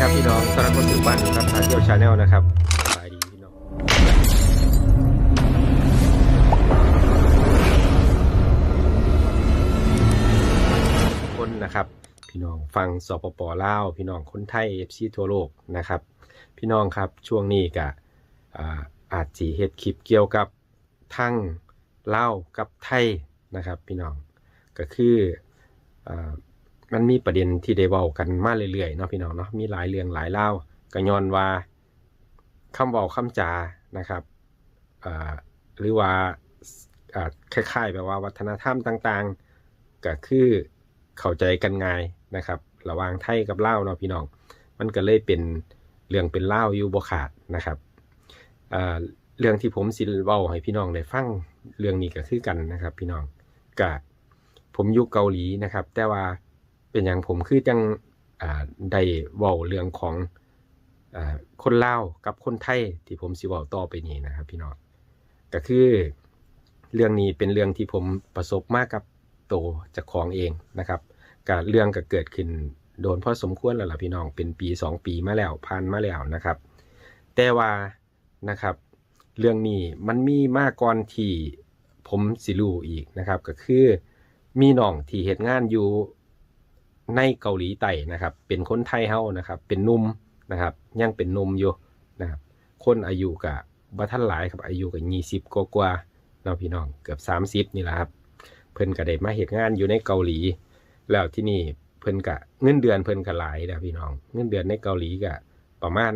ีครับพี่น้องต้อนรับเข้าสู่บ้านครับทางเที่ยวชาแนลนะครับสบายดีพี่น้องคนนะครับ พี่น้องฟังสปปลาวพี่น้องคนไทยเอฟซีทั่วโลกนะครับ พี่น้องครับช่วงนี้กะอาอาจสีเฮ็ดคลิปเกี่ยวกับทั้งเล่ากับไทยนะครับ พี่น้องก็คืออ มันมีประเด็นที่ได้เว้ากันมาเรื่อยๆเนาะพี่น้องเนาะมีหลายเรื่องหลายเล่าวก็ย้อนว่าคำเว้าคำจานะครับอ่าหรือว่าอ่าคล้ายๆแบบว่าวัฒนธรรมต่างๆ ก็คือเข้าใจกันง่ายนะครับ ระหว่างไทยกับเล่าเนาะพี่น้อง มันก็เลยเป็นเรื่องเป็นเล่าอยู่บ่ขาดนะครับอ่าเรื่องที่ผมสิเว้าให้พี่น้องได้ฟังเรื่องนี้ก็คือกันนะครับ พี่น้องก็ผมอยู่เกาหลีนะครับ แต่ว่า เป็นอย่างผมคือจังได้เว้าเรื่องของอคนลาวกับคนไทยที่ผมสิเว้าต่อไปนี้นะครับ พี่น้องก็คือเรื่องนี้เป็นเรื่องที่ผมประสบมากับโตจากของเองนะครับก็เรื่องก็เกิดขึ้นโดนพอสมควรแล้วล่ะพี่น้องเป็นปีสองปีมาแล้วผ่านมาแล้วนะครับ แต่ว่านะครับ เรื่องนี้มันมีมากก่อนที่ผมสิรู้อีกนะครับ ก็คือมีน้องที่เฮ็ดงานอยู่ ในเกาหลีใต้นะครับ เป็นคนไทยเฮานะครับ เป็นนุ่มนะครับ ยังเป็นนุ่มอยู่นะครับ คนอายุกับบ่ทันหลายครับอายุกับยี่สิบกว่าๆเนาพี่น้องเกือบสามสิบนี่แหละครับ เพิ่นก็ได้มาเฮ็ดงานอยู่ในเกาหลี แล้วที่นี่เพิ่นก็เงินเดือนเพิ่นก็หลายนะพี่น้อง เงินเดือนในเกาหลีก็ประมาณ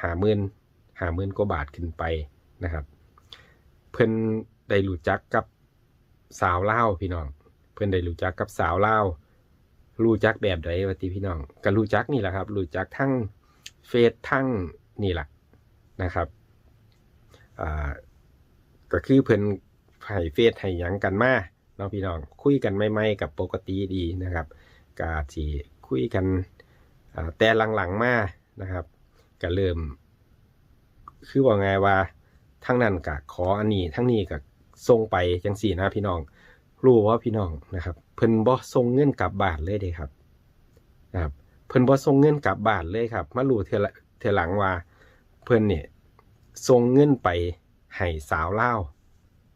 ห้าหมื่นห้าหมื่นกว่าบาทขึ้นไปนะครับ เพิ่นได้รู้จักกับสาวเล่าพี่น้อง เพิ่นได้รู้จักกับสาวเล่า รู้จักแบบใดวะติพี่น้องก็รู้จักนี่แหละครับรู้จักทั้งเฟซทั้งนี่แหละนะครับก็คือเพิ่นให้เฟซให้ยังกันมาเนาะพี่น้องคุยกันไม่ไม่กับปกติดีนะครับก็สิคุยกันแต่หลังๆมานะครับก็เริ่ม คือว่าไงว่าทั้งนั้นก็ขออันนี้ทั้งนี้ก็ส่งไปจังสี่นะพี่น้อง รู้ว่าพี่น้องนะครับ เพิ่นบ่ส่งเงินกลับบ้านเลยเด้ครับนะครับ เพิ่นบ่ส่งเงินกลับบ้านเลยครับ มารู้เทละเทหลังว่า เพิ่นเนี่ยส่งเงินไปให้สาวเล่า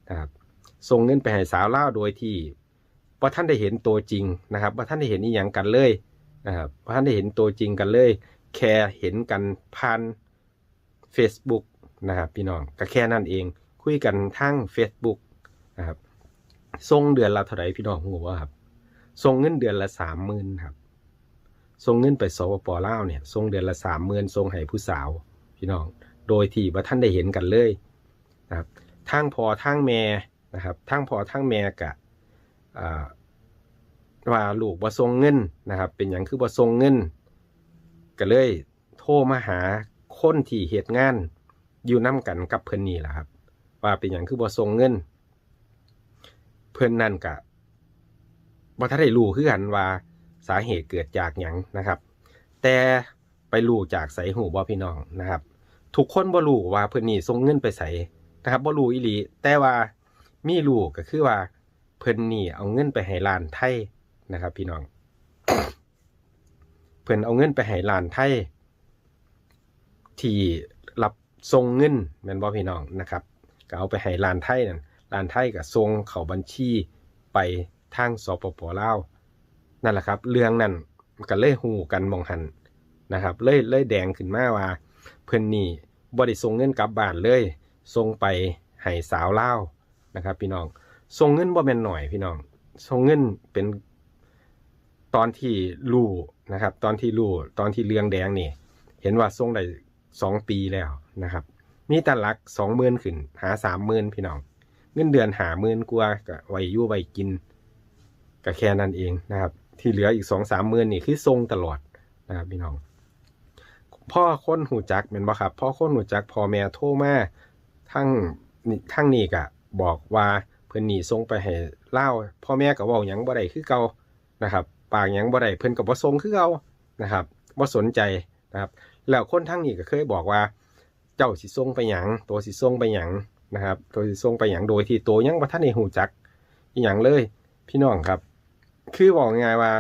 นะครับส่งเงินไปให้สาวเล่าโดยที่บ่ท่านได้เห็นตัวจริงนะครับบ่ท่านได้เห็นอีหยังกันเลยนะครับบ่ท่านได้เห็นตัวจริงกันเลย แค่เห็นกันผ่าน Facebook นะครับพี่น้องก็แค่นั้นเอง คุยกันทาง Facebook นะครับ ส่งเดือนละเท่าไหร่พี่น้องหูว่าครับส่งเงินเดือนละสามหมื่นครับส่งเงินไปสปปลาวเนี่ยส่งเดือนละสามหมื่นส่งให้ผู้สาว พี่น้อง โดยที่ว่าท่านได้เห็นกันเลยนะครับทางพอทางแม่นะครับทางพอทางแม่กะว่าลูกว่าส่งเงินนะครับ เป็นอย่างคือว่าส่งเงินก็เลยโทรมาหาคนที่เหตุงานอยู่น้กันกับเพิ่นนี่แหละครับ ว่าเป็นอย่างคือว่าส่งเงิน เพื่อนนั่นกะบ่ทันได้รู้คือกันว่าสาเหตุเกิดจากหยังนะครับ แต่ไปรู้จากไสหูบ่พี่น้องนะครับ ทุกคนบ่รู้ว่าเพิ่อนนี่ส่งเงินไปไสนะครับบ่รู้อีหลีแต่ว่ามีรู้ก็คือว่าเพิ่อนนี่เอาเงินไปให้ร้านไทยนะครับพี่น้องเพิ่อนเอาเงินไปให้ร้านไทยที่รับส่งเงินแม่นบ่พี่น้องนะครับ ก็เอาไปให้ร้านไทยนั่น ร้านไทยก็ส่งเข้าบัญชีไปทางสปปลาวนั่นแหละครับ เรื่องนั้นมันก็เลยหูกันมองหันนะครับ เลยเลยแดงขึ้นมาว่า เพิ่อนนี่บ่ได้ส่งเงินกลับบ้านเลยส่งไปให้สาวลาวนะครับ พี่น้องส่งเงินบ่แม่นหน่อยพี่น้องส่งเงินเป็นตอนที่รู้นะครับ ตอนที่รู้ตอนที่เรืองแดงนี่ เห็นว่าส่งได้สองปีแล้วนะครับ มีแต่หลักสองหมื่นขึ้นหาสามหมื่นพี่น้อง เงินเดือนหาหมื่นกว่าก็ไว้ยู่ไว้กินก็แค่นั้นเองนะครับ ที่เหลืออีกสองสามหมื่นนี่คือทรงตลอดนะครับพี่น้อง พ่อคนหูจักเป็นบ่ครับพ่อคนหูจักพ่อแม่โทรมาทั้งทั้งนี่ก็บอกว่าเพิ่อนหนี่ส่งไปให้เล่าพ่อแม่ก็เว้าหยังบ่ได้คือเก่านะครับ ปากหยังบ่ได้เพิ่อนก็บ่ส่งคือเก่านะครับบ่สนใจนะครับ แล้วคนทั้งนี้ก็เคยบอกว่า เจ้าสิส่งไปหยังตัวสิส่งไปหยัง นะครับตัวสิส่งไปหยังโดยที่ตัวยังบ่ทันได้ฮู้จักอีหยังเลย พี่น้องครับ คือบอกง่ายว่า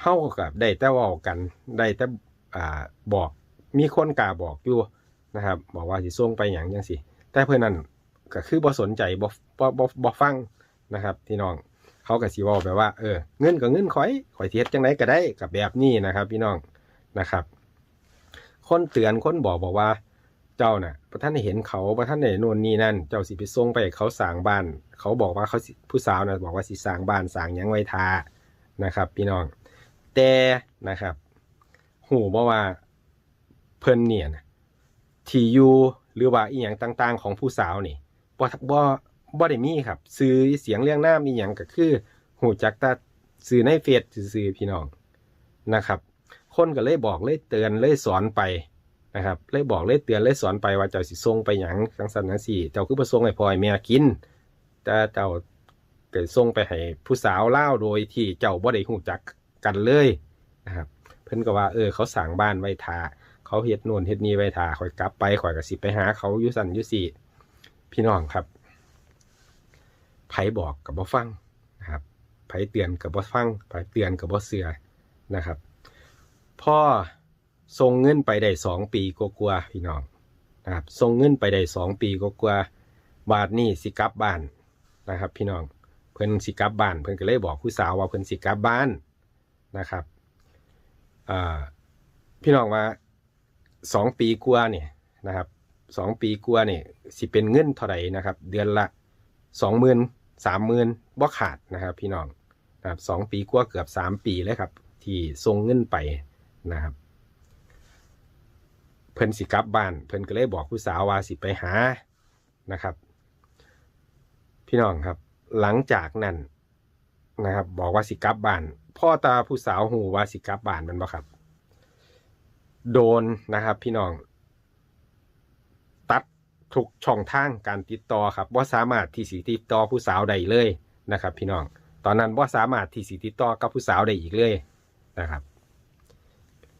เฮากับได้แต่ว้ากันได้แต่อ่าบอกมีคนกล้าบอกอยู่นะครับ บอกว่าสิส่งไปหยังจังซี่แต่เพิ่นนั่นก็คือบ่สนใจบ่บ่บ่บ่ฟังนะครับพี่น้องเขาก็สิว้าแบบว่าเออเงินก็เงินข่อยข่อยสิเฮ็ดจังไดก็ได้กับแบบนี้นะครับ พี่น้องนะครับ คนเตือนคนบอกบอกว่า เจ้าน่ะพระท่านได้เห็นเขาพระท่านได้โน่นนี่นั่น เจ้าสิไปส่งไปเขาสางบ้าน เขาบอกว่าเขาผู้สาวนะบอกว่าสิสางบ้านสางยังไว้ทานะครับ พี่น้อง แต่นะครับหูบ่ว่าเพิ่นเนี่ยนะที่อยู่หรือว่าอีหยังต่าง ๆ ของผู้สาวนี่บ่บ่บ่ได้มีครับ ซื้อเสียงเรียงหน้ามีหยังก็คือหูจักต่ซื้อในเฟซซื่อพี่น้องนะครับ คนก็เลยบอกเลยเตือนเลยสอนไป นะครับเลยบอกเลยเตือนเลยสอนไปว่าเจ้าสิส่งไปหยังจังซั่นจังซี่เจ้าคือบ่ส่งให้พ่อให้แม่กิน แต่เจ้าเก็ส่งไปให้ผู้สาวเล่าโดยที่เจ้าบ่ได้ฮู้จักกันเลยนะครับเพิ่นก็ว่าเออเขาสั่งบ้านไว้ทาเขาเฮ็ดน่นเฮ็ดนี่ไว้ทาข่อยกลับไปข่อยก็สิไปหาเขาอยู่สันอยู่สี่พี่น้องครับไผบอกกับบ่ฟังนะครับไผเตือนกับบ่ฟังไผเตือนกับบ่เสือนะครับพ่อ ส่งเงินไปได้สองปีกว่าๆพี่น้องนะครับส่งเงินไปได้สองปีกว่าๆบาทนี้สิกลับบ้านนะครับ พี่น้องเพิ่นสิกลับบ้านเพิ่นก็เลยบอกผู้สาวว่าเพิ่นสิกลับบ้านนะครับพี่น้องว่าสองปีกว่าเนี่ยนะครับสองปีกว่าเนี่ยสิเป็นเงินเท่าไหร่นะครับ เดือนละสองหมื่นสามหมื่นบ่ขาดนะครับ พี่น้องนะครับสองปีกว่าเกือบสามปีเลยครับ ที่ส่งเงินไปนะครับ เพิ่นสิกลับบ้าน เพิ่นก็เลยบอกผู้สาวว่าสิไปหานะครับ พี่น้องครับ หลังจากนั้นนะครับ บอกว่าสิกลับบ้านพ่อตาผู้สาวหูว่าสิกลับบ้านมันบ่ครับ โดนนะครับพี่น้อง ตัดทุกช่องทางการติดต่อครับว่าสามารถที่สิติดต่อผู้สาวได้เลยนะครับ พี่น้อง ตอนนั้นว่าสามารถที่สิติดต่อกับผู้สาวได้อีกเลยนะครับ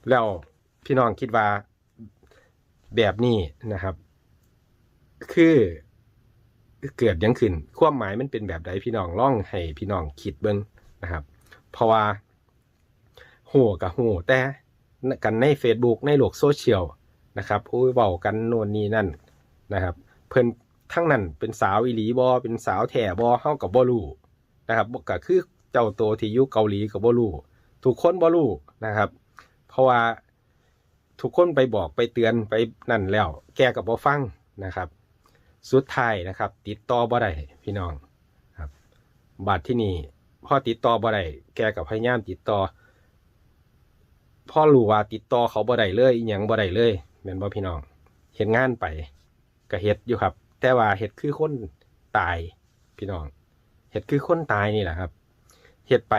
แล้วพี่น้องคิดว่า แบบนี้นะครับ คือเกิดยังขึ้น ความหมายมันเป็นแบบใดพี่น้องล่องให้พี่น้องคิดเบิ้งนะครับ เพราะว่าโหกับโหแต่กันใน Facebook ในโลกโซเชียลนะครับผู้ยเบากันโน่นนี่นั่นนะครับ เพิ่นทั้งนั้นเป็นสาวอีหลีบอเป็นสาวแถบอเฮากับบ่รู้นะครับก็คือเจ้าตัวที่ยู่เกาหลีกับบ่รู้ทุกคนบ่รู้นะครับ เพราะว่า ทุกคนไปบอกไปเตือนไปนั่นแล้ว แกกับบ่ฟังนะครับ สุดท้ายนะครับ ติดต่อบ่ได้พี่น้องครับบัตรที่นี่พ่อติดต่อบ่ได้แกกับพยายามติดต่อพ่อรู้ว่าติดต่อเขาบ่ได้เลยอหยังบ่ได้เลยแม่นบ่พี่น้องเฮ็ดงานไปก็เฮ็ดอยู่ครับ แต่ว่าเฮ็ดคือคนตายพี่น้องเฮ็ดคือคนตายนี่แหละครับเฮ็ดไป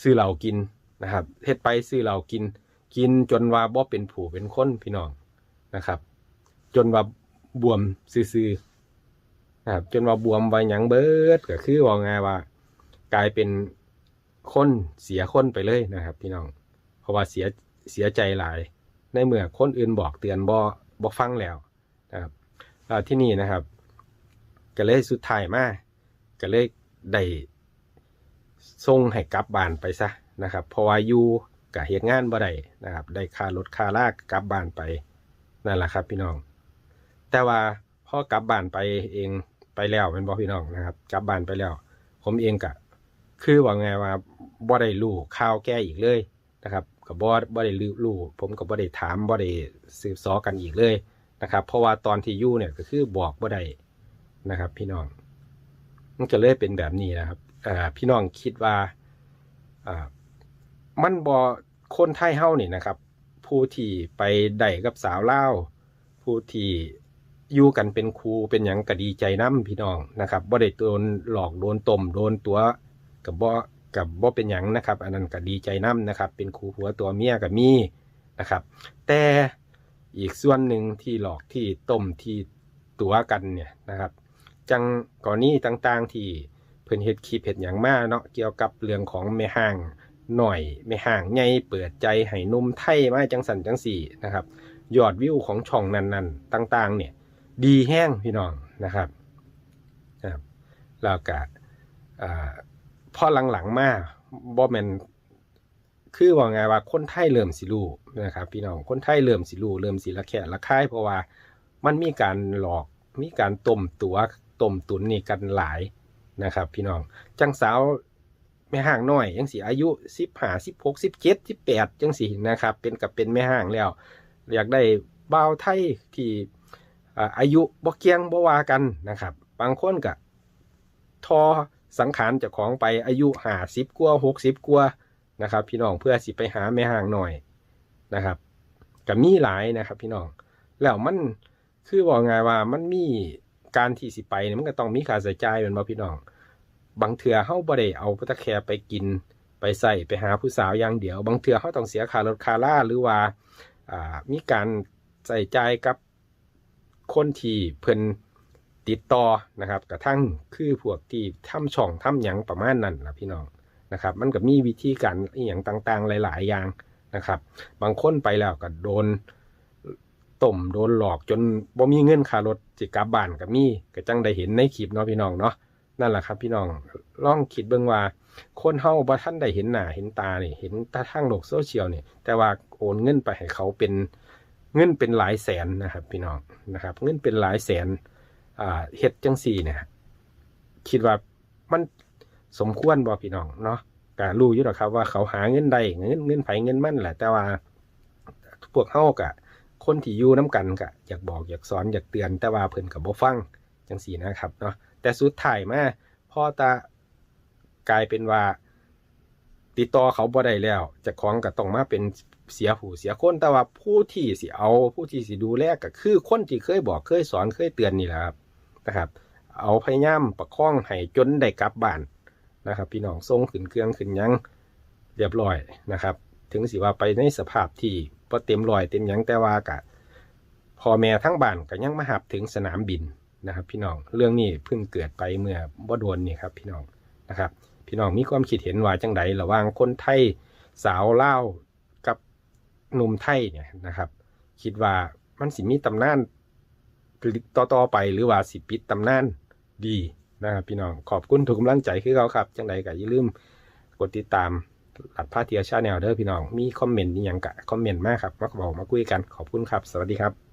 ซื้อเหล้ากินนะครับเฮ็ดไปซื้อเหล้ากิน กินจนว่าบ่เป็นผู้เป็นคนพี่น้องนะครับ จนว่าบวมซื่อๆนะครับ จนว่าบวมว่าหยังเบิดก็คือว่าไงว่า กลายเป็นคนเสียคนไปเลยนะครับ พี่น้อง เพราะว่าเสียเสียใจหลาย ในเมื่อคนอื่นบอกเตือนบ่บ่ฟังแล้วนะครับที่นี่นะครับก็เลยสุดท้ายมาก็เลยได้ส่งให้กลับบ้านไปซะนะครับ เพราะว่าอยู่ กับเหตุงานบ่ได้นะครับ ได้ค่ารถค่าลากกลับบ้านไปนั่นแหละครับ พี่น้อง แต่ว่าพอกลับบ้านไปเองไปแล้วเป็นบ่พี่น้องนะครับ กลับบ้านไปแล้ว ผมเองก็คือว่าไงว่าบ่ได้รู้ข่าวแก้อีกเลยนะครับก็บ่บ่ได้รู้ผมก็บ่ได้ถามบ่ได้สืบเสอกันอีกเลยนะครับ เพราะว่าตอนที่ยู่เนี่ยก็คือบอกบ่ได้นะครับ พี่น้องมันก็เลยเป็นแบบนี้นะครับพี่น้องคิดว่า มันบ่คนไทยเฮานี่นะครับ ผู้ที่ไปได้กับสาวเล่าผู้ที่อยู่กันเป็นครูเป็นหยังก็ดีใจน้ำพี่น้องนะครับบ่ได้โดนหลอกโดนต้มโดนตัวกับบ่กับบ่เป็นหยังนะครับ อันนั้นก็ดีใจน้ำนะครับ เป็นครูหัวตัวเมียก็มีนะครับ แต่อีกส่วนหนึ่งที่หลอกที่ต้มที่ตัวกันเนี่ยนะครับ จังก่อนนี้ต่างๆที่เพิ่นเฮ็ดคลิปเฮ็ดหยังมาเนาะเกี่ยวกับเรื่องของแม่ห้าง หน่อยแม่ห้างใหญ่เปิดใจให้นุ่มไทยมาจังสันจังสี่นะครับยอดวิวของช่องนั้นๆ ต่างๆ เนี่ย ดีแห้งพี่น้องนะครับนะครับแล้วก็พอหลังๆมาบ่แมนคือว่าไงว่าคนไทยเริ่มสิรู้นะครับ พี่น้องคนไทยเริ่มสิรู้เริ่มสิละแคะละคายเพราะว่ามันมีการหลอกมีการต้มตัวต้มตุนนี่กันหลายนะครับ พี่น้องจังสาว แม่ห่างน้อยยังสิอายุสิบห้าสิบหกสิบเจ็ดสิบแปดจังสินะครับ เป็นกับเป็นแม่ห่างแล้ว อยากได้บ่าวไทยที่อายุบ่เกียงบ่วากันนะครับ บางคนก็ทอสังขารจ้าของไปอายุห้าสิบกว่าหกสิบกว่านะครับ พี่น้องเพื่อสิไปหาแม่ห่างหน่อยนะครับก็มีหลายนะครับ พี่น้องแล้วมันคือบอกไงว่ามันมีการที่สิไปเนี่ยมันก็ต้องมีค่าใช้จ่ายเป็นบ่พี่น้อง บางเถื่อเฮาบ่ได้เอาพุทธแคร์ไปกินไปใส่ไปหาผู้สาวอย่างเดียว บางเถื่อเฮาต้องเสียค่ารถค่าล่าหรือว่าอ่ามีการใส่ใจกับคนที่เพิ่นติดต่อนะครับกระทั่งคือพวกที่ทำช่องทำหยังประมาณนั้นนะพี่น้องนะครับ มันก็มีวิธีการอหย่างต่างๆ หลาย ๆ อย่างนะครับ บางคนไปแล้วก็โดนต้มโดนหลอกจนบ่มีเงินค่ารถสิกลับบ้านก็มีก็จังได้เห็นในคลิปเนาะพี่น้องเนาะ นั่นแหละครับ พี่น้องลองคิดเบิ่งว่า คนเฮาบ่ท่านได้เห็นหน้าเห็นตานี่เห็นตาทางโลกโซเชียลนี่แต่ว่าโอนเงินไปให้เขาเป็นเงินเป็นหลายแสนนะครับ พี่น้องนะครับ เงินเป็นหลายแสนอ่าเฮ็ดจังสี่เนี่ยคิดว่ามันสมควรบ่พี่น้องเนาะก็รู้อยู่หรอกครับว่าเขาหาเงินได้เงินเงินไผเงินมั่นแหละ แต่ว่าพวกเฮากะคนที่อยู่น้กันกะอยากบอกอยากสอนอยากเตือนแต่ว่าเพิ่นก็บ่ฟังจังสี่นะครับเนาะ แต่สุดท้ายมาพ่อตากลายเป็นว่า ติดต่อเขาบ่ได้แล้วจะของก็ต้องมาเป็นเสียผู้เสียคนแต่ว่าผู้ที่สิเอาผู้ที่สิดูแลก็คือคนที่เคยบอกเคยสอนเคยเตือนนี่แหละครับนะครับ เอาพยายามประคองให้จนได้กลับบ้านนะครับ พี่น้องส่งขึ้นเครื่องขึ้นยังเรียบร้อยนะครับ ถึงสิว่าไปในสภาพที่พอเต็มรอยเต็มยังแต่ว่ากะพ่อแม่ทั้งบ้านก็ยังมาหับถึงสนามบิน นะครับ พี่น้องเรื่องนี้เพิ่งเกิดไปเมื่อบ่โดนนี่ครับพี่น้องนะครับ พี่น้องมีความคิดเห็นว่าจังใดระหว่างคนไทยสาวเล่ากับหนุ่มไทยเนี่ยนะครับ คิดว่ามันสิมีตำนานต่อต่อไปหรือว่าสิปิดตำนานดีนะครับพี่น้องขอบคุณทุกกำลังใจคือเขาครับจังใดก็อย่าลืมกดติดตามหลัดพาเทียชาแนลเด้อพี่น้อง มีคอมเมนต์อหย่างกะคอมเมนต์มากครับมาบอกมาคุยกันขอบคุณครับ สวัสดีครับ